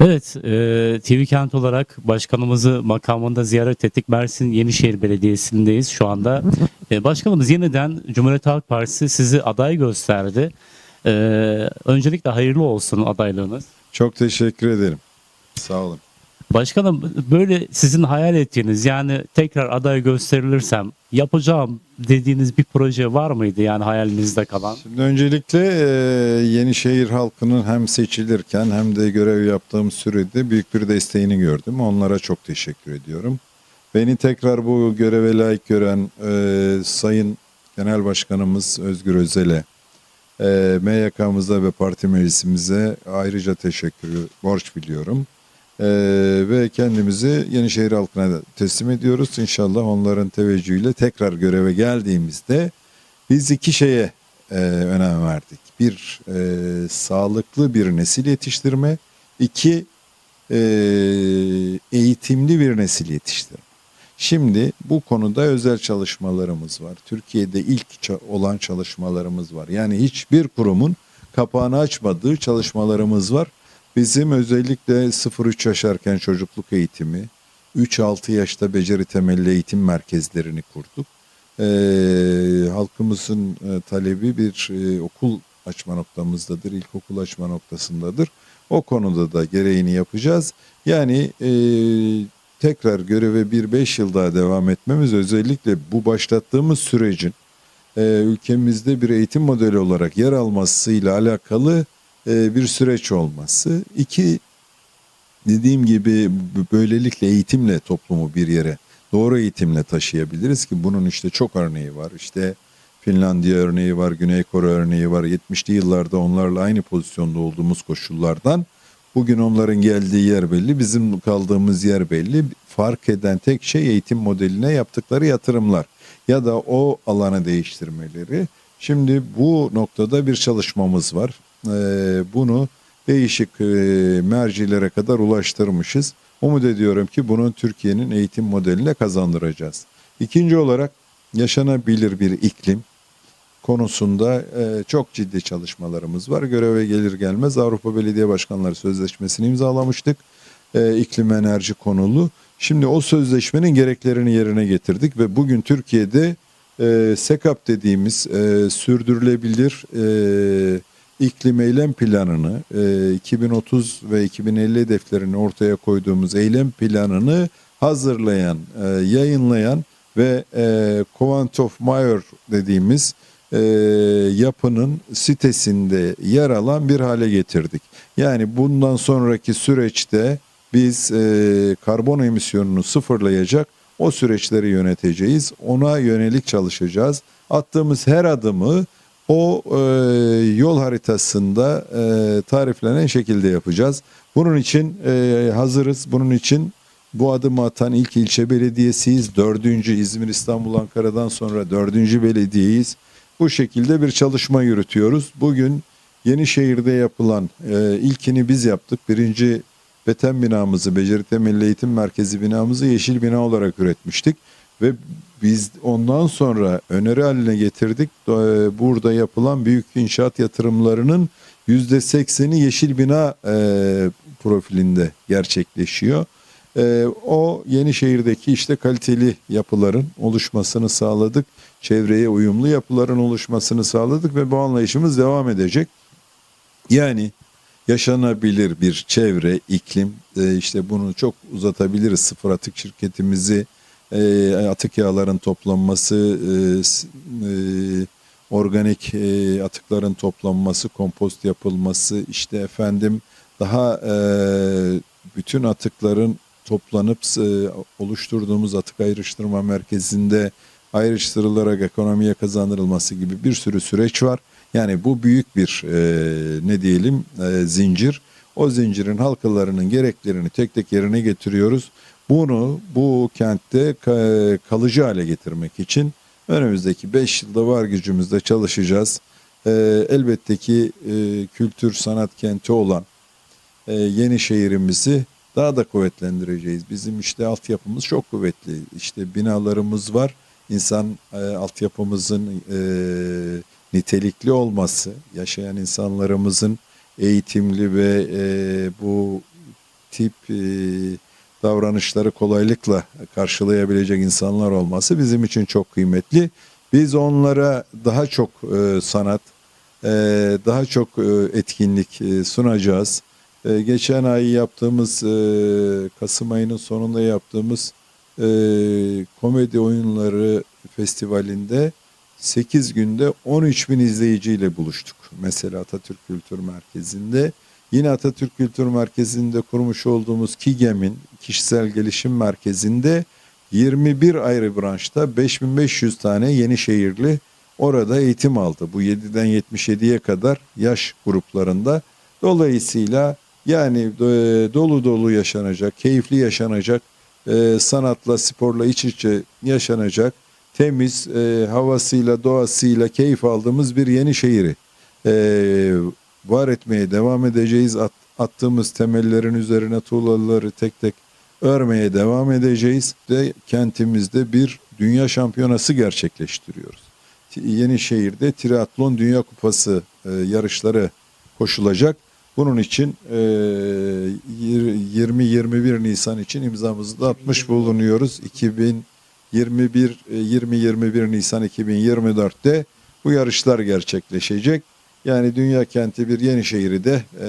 Evet, e, TV Kent olarak başkanımızı makamında ziyaret ettik. Mersin Yenişehir Belediyesi'ndeyiz şu anda. E, başkanımız yeniden Cumhuriyet Halk Partisi sizi aday gösterdi. E, öncelikle hayırlı olsun adaylığınız. Çok teşekkür ederim. Sağ olun. Başkanım böyle sizin hayal ettiğiniz yani tekrar aday gösterilirsem yapacağım dediğiniz bir proje var mıydı yani hayalinizde kalan? Şimdi öncelikle e, Yenişehir halkının hem seçilirken hem de görev yaptığım sürede büyük bir desteğini gördüm. Onlara çok teşekkür ediyorum. Beni tekrar bu göreve layık gören e, Sayın Genel Başkanımız Özgür Özel'e, e, MYK'mıza ve parti meclisimize ayrıca teşekkür borç biliyorum. E, ve kendimizi Yenişehir halkına teslim ediyoruz. İnşallah onların teveccühüyle tekrar göreve geldiğimizde biz iki şeye e, önem verdik. Bir, e, sağlıklı bir nesil yetiştirme. İki, e, eğitimli bir nesil yetiştirme. Şimdi bu konuda özel çalışmalarımız var. Türkiye'de ilk olan çalışmalarımız var. Yani hiçbir kurumun kapağını açmadığı çalışmalarımız var. Bizim özellikle 0-3 yaşarken çocukluk eğitimi, 3-6 yaşta beceri temelli eğitim merkezlerini kurduk. Ee, halkımızın e, talebi bir e, okul açma noktamızdadır, ilkokul açma noktasındadır. O konuda da gereğini yapacağız. Yani e, tekrar göreve 1-5 yıl daha devam etmemiz özellikle bu başlattığımız sürecin e, ülkemizde bir eğitim modeli olarak yer almasıyla alakalı e, bir süreç olması. İki, dediğim gibi böylelikle eğitimle toplumu bir yere doğru eğitimle taşıyabiliriz ki bunun işte çok örneği var. İşte Finlandiya örneği var, Güney Kore örneği var. 70'li yıllarda onlarla aynı pozisyonda olduğumuz koşullardan bugün onların geldiği yer belli, bizim kaldığımız yer belli. Fark eden tek şey eğitim modeline yaptıkları yatırımlar ya da o alanı değiştirmeleri. Şimdi bu noktada bir çalışmamız var. Ee, bunu değişik e, mercilere kadar ulaştırmışız. Umut ediyorum ki bunu Türkiye'nin eğitim modeline kazandıracağız. İkinci olarak yaşanabilir bir iklim konusunda e, çok ciddi çalışmalarımız var. Göreve gelir gelmez Avrupa Belediye Başkanları Sözleşmesi'ni imzalamıştık. E, iklim enerji konulu. Şimdi o sözleşmenin gereklerini yerine getirdik ve bugün Türkiye'de e, SEKAP dediğimiz e, sürdürülebilir e, iklim eylem planını e, 2030 ve 2050 hedeflerini ortaya koyduğumuz eylem planını hazırlayan, e, yayınlayan ve e, Covenant of Mayor dediğimiz e, yapının sitesinde yer alan bir hale getirdik. Yani bundan sonraki süreçte biz e, karbon emisyonunu sıfırlayacak o süreçleri yöneteceğiz. Ona yönelik çalışacağız. Attığımız her adımı o e, yol haritasında e, tariflenen şekilde yapacağız. Bunun için e, hazırız. Bunun için bu adımı atan ilk ilçe belediyesiyiz. Dördüncü İzmir, İstanbul, Ankara'dan sonra dördüncü belediyeyiz. Bu şekilde bir çalışma yürütüyoruz. Bugün Yenişehir'de yapılan e, ilkini biz yaptık. Birinci beten binamızı, Beceri Temelli Eğitim Merkezi binamızı yeşil bina olarak üretmiştik. Ve biz ondan sonra öneri haline getirdik. E, Burada yapılan büyük inşaat yatırımlarının %80'i yeşil bina e, profilinde gerçekleşiyor. E, o Yenişehir'deki işte kaliteli yapıların oluşmasını sağladık. Çevreye uyumlu yapıların oluşmasını sağladık ve bu anlayışımız devam edecek. Yani yaşanabilir bir çevre, iklim, işte bunu çok uzatabiliriz. Sıfır atık şirketimizi, e, atık yağların toplanması, e, e, organik e, atıkların toplanması, kompost yapılması, işte efendim daha e, bütün atıkların toplanıp e, oluşturduğumuz atık ayrıştırma merkezinde ayrıştırılarak ekonomiye kazandırılması gibi bir sürü süreç var. Yani bu büyük bir e, ne diyelim e, zincir. O zincirin halkalarının gereklerini tek tek yerine getiriyoruz. Bunu bu kentte ka- kalıcı hale getirmek için önümüzdeki 5 yılda var gücümüzde çalışacağız. E, elbette ki e, kültür sanat kenti olan e, yeni şehrimizi daha da kuvvetlendireceğiz. Bizim işte altyapımız çok kuvvetli. İşte binalarımız var. İnsan e, altyapımızın e, nitelikli olması, yaşayan insanlarımızın eğitimli ve bu tip e, davranışları kolaylıkla karşılayabilecek insanlar olması bizim için çok kıymetli. Biz onlara daha çok e, sanat, e, daha çok e, etkinlik e, sunacağız. E, geçen ay yaptığımız e, Kasım ayının sonunda yaptığımız e, komedi oyunları festivalinde 8 günde 13 bin izleyiciyle buluştuk. Mesela Atatürk Kültür Merkezi'nde. Yine Atatürk Kültür Merkezi'nde kurmuş olduğumuz KİGEM'in kişisel gelişim merkezinde 21 ayrı branşta 5500 tane yeni şehirli orada eğitim aldı. Bu 7'den 77'ye kadar yaş gruplarında. Dolayısıyla yani e, dolu dolu yaşanacak, keyifli yaşanacak, e, sanatla, sporla iç içe yaşanacak, temiz e, havasıyla, doğasıyla keyif aldığımız bir yeni şehri var etmeye devam edeceğiz. At- attığımız temellerin üzerine tuğlaları tek tek örmeye devam edeceğiz. De kentimizde bir dünya şampiyonası gerçekleştiriyoruz. Yenişehir'de triatlon dünya kupası e, yarışları koşulacak. Bunun için e, yir- 20-21 Nisan için imzamızı da atmış bulunuyoruz. 2021 e, 20-21 Nisan 2024'te bu yarışlar gerçekleşecek. Yani dünya kenti bir yeni şehri de e,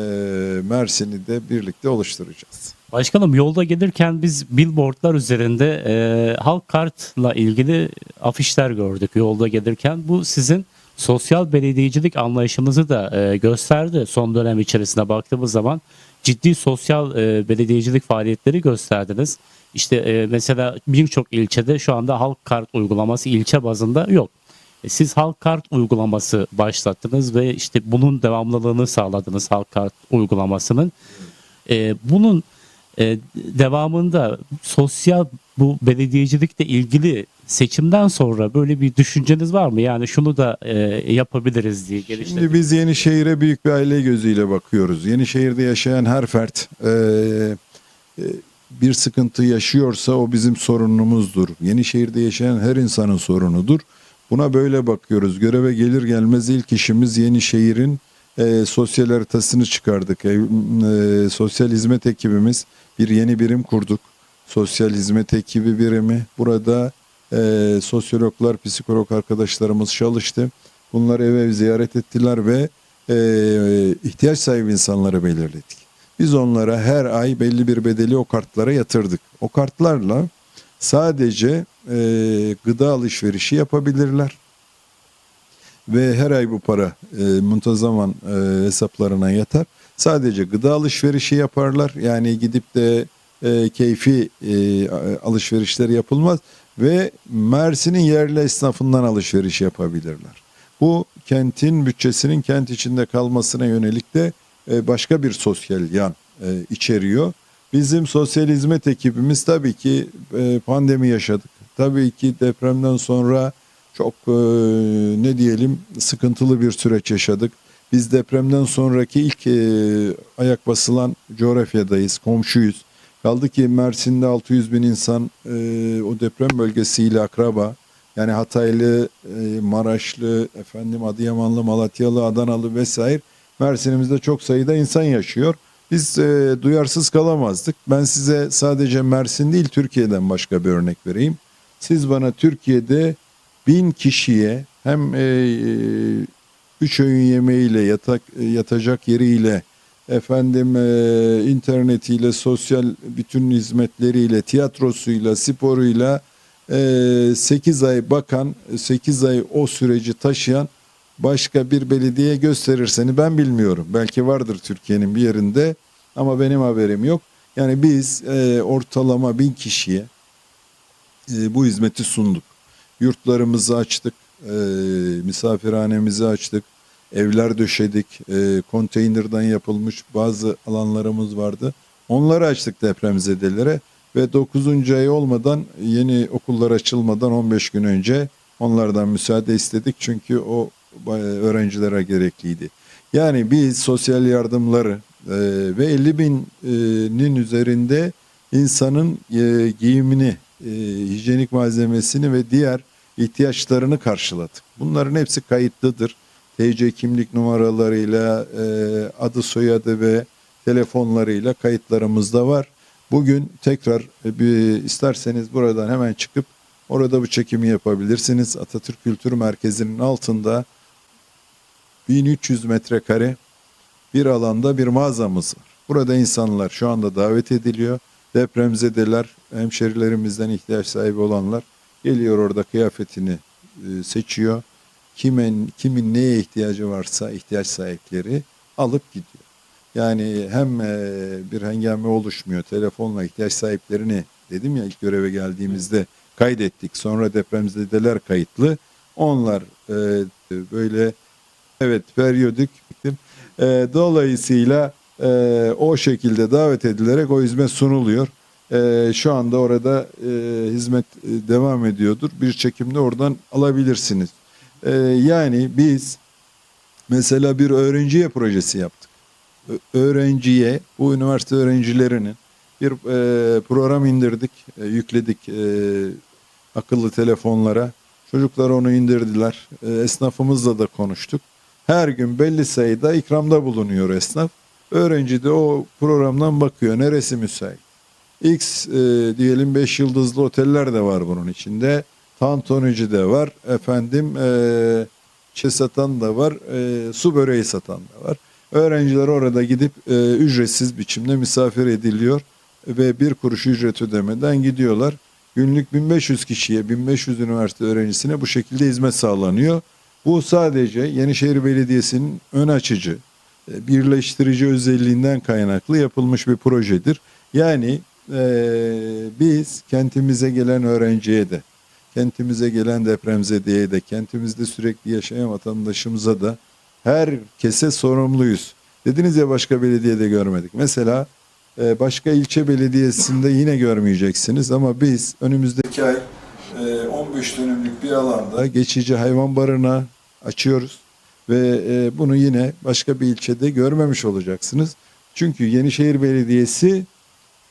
Mersin'i de birlikte oluşturacağız. Başkanım yolda gelirken biz billboardlar üzerinde e, halk kartla ilgili afişler gördük yolda gelirken. Bu sizin sosyal belediyecilik anlayışınızı da e, gösterdi. Son dönem içerisinde baktığımız zaman ciddi sosyal e, belediyecilik faaliyetleri gösterdiniz. İşte e, mesela birçok ilçede şu anda halk kart uygulaması ilçe bazında yok. E, Siz halk kart uygulaması başlattınız ve işte bunun devamlılığını sağladınız halk kart uygulamasının. E, bunun e, devamında sosyal bu belediyecilikle ilgili seçimden sonra böyle bir düşünceniz var mı? Yani şunu da e, yapabiliriz diye geliştirdik. Şimdi biz Yenişehir'e büyük bir aile gözüyle bakıyoruz. Yenişehir'de yaşayan her fert e, e, bir sıkıntı yaşıyorsa o bizim sorunumuzdur. Yenişehir'de yaşayan her insanın sorunudur. Buna böyle bakıyoruz. Göreve gelir gelmez ilk işimiz Yenişehir'in e, sosyal haritasını çıkardık. E, e, sosyal hizmet ekibimiz bir yeni birim kurduk. Sosyal hizmet ekibi birimi. Burada e, sosyologlar, psikolog arkadaşlarımız çalıştı. Bunlar eve ev ziyaret ettiler ve e, ihtiyaç sahibi insanları belirledik. Biz onlara her ay belli bir bedeli o kartlara yatırdık. O kartlarla sadece e, gıda alışverişi yapabilirler. Ve her ay bu para e, muntazaman e, hesaplarına yatar. Sadece gıda alışverişi yaparlar. Yani gidip de e, keyfi e, alışverişler yapılmaz. Ve Mersin'in yerli esnafından alışveriş yapabilirler. Bu kentin bütçesinin kent içinde kalmasına yönelik de e, başka bir sosyal yan e, içeriyor. Bizim sosyal hizmet ekibimiz tabii ki e, pandemi yaşadık. Tabii ki depremden sonra çok e, ne diyelim sıkıntılı bir süreç yaşadık. Biz depremden sonraki ilk e, ayak basılan coğrafyadayız, komşuyuz. Kaldı ki Mersin'de 600 bin insan e, o deprem bölgesiyle akraba. Yani Hataylı, e, Maraşlı, efendim Adıyamanlı, Malatyalı, Adanalı vesaire Mersin'imizde çok sayıda insan yaşıyor. Biz e, duyarsız kalamazdık. Ben size sadece Mersin değil Türkiye'den başka bir örnek vereyim. Siz bana Türkiye'de bin kişiye hem e, e, üç öğün yemeğiyle yatak yatacak yeriyle efendim e, internetiyle sosyal bütün hizmetleriyle tiyatrosuyla sporuyla e, 8 ay bakan 8 ay o süreci taşıyan başka bir belediye gösterirseni ben bilmiyorum. Belki vardır Türkiye'nin bir yerinde ama benim haberim yok. Yani biz e, ortalama bin kişiye e, bu hizmeti sunduk. Yurtlarımızı açtık, e, misafirhanemizi açtık, evler döşedik, e, konteynerden yapılmış bazı alanlarımız vardı. Onları açtık depremzedelere ve 9. ay olmadan yeni okullar açılmadan 15 gün önce onlardan müsaade istedik çünkü o öğrencilere gerekliydi. Yani biz sosyal yardımları e, ve 50 binin üzerinde insanın e, giyimini, e, hijyenik malzemesini ve diğer ihtiyaçlarını karşıladık. Bunların hepsi kayıtlıdır. TC kimlik numaralarıyla e, adı soyadı ve telefonlarıyla kayıtlarımızda var. Bugün tekrar e, bir isterseniz buradan hemen çıkıp orada bu çekimi yapabilirsiniz. Atatürk Kültür Merkezi'nin altında 1300 metrekare bir alanda bir mağazamız var. Burada insanlar şu anda davet ediliyor. Depremzedeler, hemşerilerimizden ihtiyaç sahibi olanlar geliyor orada kıyafetini e, seçiyor. Kimin kimin neye ihtiyacı varsa ihtiyaç sahipleri alıp gidiyor. Yani hem e, bir hengame oluşmuyor. Telefonla ihtiyaç sahiplerini dedim ya ilk göreve geldiğimizde kaydettik. Sonra depremzedeler kayıtlı. Onlar e, böyle evet periyodik dolayısıyla e, o şekilde davet edilerek o hizmet sunuluyor. E, şu anda orada e, hizmet e, devam ediyordur. Bir çekimde oradan alabilirsiniz. E, yani biz mesela bir öğrenciye projesi yaptık. Öğrenciye, bu üniversite öğrencilerinin bir e, program indirdik, e, yükledik e, akıllı telefonlara. Çocuklar onu indirdiler. E, esnafımızla da konuştuk. Her gün belli sayıda ikramda bulunuyor esnaf. Öğrenci de o programdan bakıyor. Neresi müsait? X e, diyelim 5 yıldızlı oteller de var bunun içinde. Tantunici de var. Efendim e, çe satan da var. E, su böreği satan da var. Öğrenciler orada gidip e, ücretsiz biçimde misafir ediliyor ve bir kuruş ücret ödemeden gidiyorlar. Günlük 1500 kişiye, 1500 üniversite öğrencisine bu şekilde hizmet sağlanıyor. Bu sadece Yenişehir Belediyesi'nin ön açıcı, birleştirici özelliğinden kaynaklı yapılmış bir projedir. Yani e, biz kentimize gelen öğrenciye de, kentimize gelen depremzedeye de, kentimizde sürekli yaşayan vatandaşımıza da herkese sorumluyuz. Dediniz ya başka belediyede görmedik. Mesela e, başka ilçe belediyesinde yine görmeyeceksiniz ama biz önümüzdeki ay e, 15 dönümlük bir alanda geçici hayvan barınağı açıyoruz ve e, bunu yine başka bir ilçede görmemiş olacaksınız. Çünkü Yenişehir Belediyesi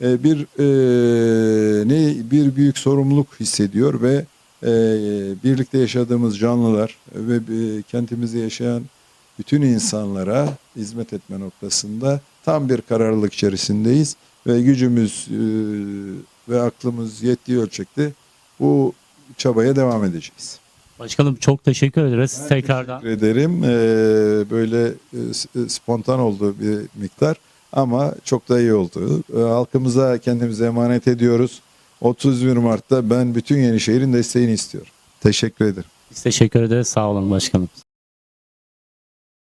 e, bir e, ne bir büyük sorumluluk hissediyor ve e, birlikte yaşadığımız canlılar ve e, kentimizde yaşayan bütün insanlara hizmet etme noktasında tam bir kararlılık içerisindeyiz ve gücümüz e, ve aklımız yettiği ölçekte bu çabaya devam edeceğiz. Başkanım çok teşekkür ederiz Ben tekrardan. Teşekkür ederim. Ee, böyle e, e, spontan oldu bir miktar ama çok da iyi oldu. Ee, halkımıza kendimize emanet ediyoruz. 31 Mart'ta ben bütün Yenişehir'in desteğini istiyorum. Teşekkür ederim. Biz teşekkür ederiz. Sağ olun başkanım.